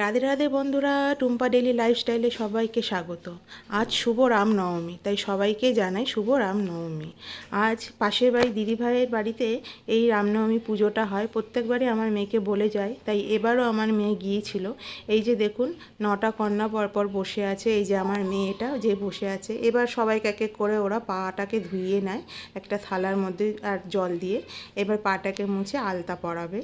রাধে রাধে বন্ধুরা, টুম্পা ডেলি লাইফস্টাইলে সবাইকে স্বাগত। আজ শুভ রামনবমী, তাই সবাইকে জানাই শুভ রামনবমী। আজ পাশের বাড়ি দিদিভাইয়ের বাড়িতে এই রামনবমী পুজোটা হয়। প্রত্যেকবারই আমার মেয়েকে বলে যায়, তাই এবারও আমার মেয়ে গিয়েছিল। এই যে দেখুন, নটা কন্যা পরপর বসে আছে, এই যে আমার মেয়েটা যে বসে আছে। এবার সবাইকে এক এক করে ওরা পাটাকে ধুইয়ে নেয় একটা থালার মধ্যে আর জল দিয়ে। এবার পাটাকে মুছে আলতা পরাবে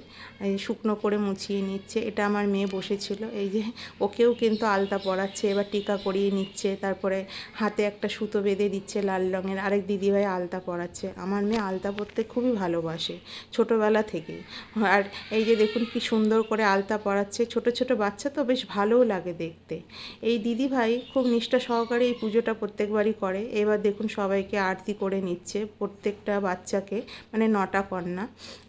শুকনো করে মুছিয়ে নিচ্ছে। এটা আমার মেয়ে বসেছিল। এই যে ওকেও কিন্তু আলতা পরাচ্ছে, এবার টিকা করিয়ে নিচ্ছে, তারপরে হাতে একটা সুতো বেঁধে দিচ্ছে লাল রঙের। আরেক দিদিভাই আলতা পরাচ্ছে। আমার মেয়ে আলতা পরতে খুবই ভালোবাসে, ছোটোবেলা থেকেই। আর এই যে দেখুন কি সুন্দর করে আলতা পরাচ্ছে, ছোট ছোট বাচ্চা তো বেশ ভালোও লাগে দেখতে। এই দিদিভাই খুব নিষ্ঠা সহকারে এই পুজোটা প্রত্যেকবারই করে। এবার দেখুন সবাইকে আরতি করে নিচ্ছে, প্রত্যেকটা বাচ্চাকে মানে নটা কন্যা।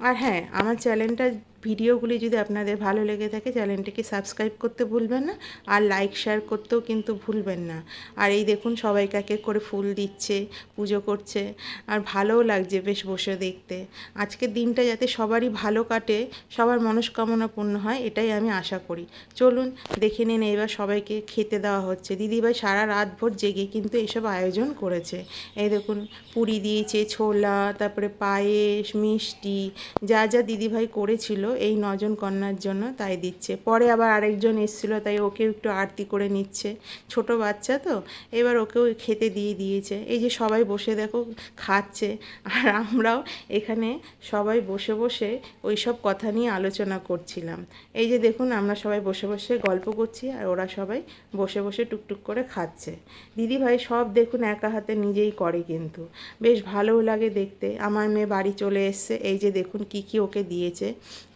আর হ্যাঁ আমার চ্যানেলটা ভিডিওগুলি যদি আপনাদের ভালো লেগে থাকে, চ্যানেলটিকে সাবস্ক্রাইব করতে ভুলবেন না আর লাইক, শেয়ার করতেও কিন্তু ভুলবেন না। আর এই দেখুন সবাইকে এক এক করে ফুল দিচ্ছে, পুজো করছে, আর ভালোও লাগছে বেশ বসে দেখতে। আজকের দিনটা যাতে সবারই ভালো কাটে, সবার মনস্কামনা পূর্ণ হয়, এটাই আমি আশা করি। চলুন, দেখে নিন এবার সবাইকে খেতে দেওয়া হচ্ছে। দিদিভাই সারা রাত ভোর জেগে কিন্তু এসব আয়োজন করেছে। এই দেখুন, পুরি দিয়েছে, ছোলা, তারপরে পায়েস, মিষ্টি, যা যা দিদিভাই করেছিল এই নজন কন্যার জন্য তাই দিচ্ছে। পরে আবার আরেকজন এসেছিল, তাই ওকেও একটু আরতি করে নিচ্ছে। ছোট বাচ্চা তো, এবার ওকেও খেতে দিয়ে দিয়েছে। এই যে সবাই বসে দেখো, খাচ্ছে। আর আমরাও এখানে সবাই বসে বসে ওই সব কথা নিয়ে আলোচনা করছিলাম। এই যে দেখুন, আমরা সবাই বসে বসে গল্প করছি আর ওরা সবাই বসে বসে টুকটুক করে খাচ্ছে। দিদিভাই সব দেখুন একা হাতে নিজেই করে কিন্তু। বেশ ভালোও লাগে দেখতে। আমার মেয়ে বাড়ি চলে এসছে। এই যে দেখুন কি কি ওকে দিয়েছে।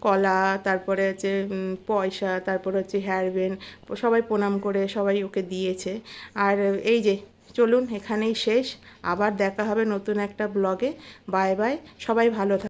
কলা, তারপরে হচ্ছে পয়সা, তারপরে হচ্ছে হেয়ার ব্যান্ড সবাই প্রণাম করে সবাই ওকে দিয়েছে। আর এই যে, চলুন এখানেই শেষ। আবার দেখা হবে নতুন একটা ব্লগে বাই বাই সবাই ভালো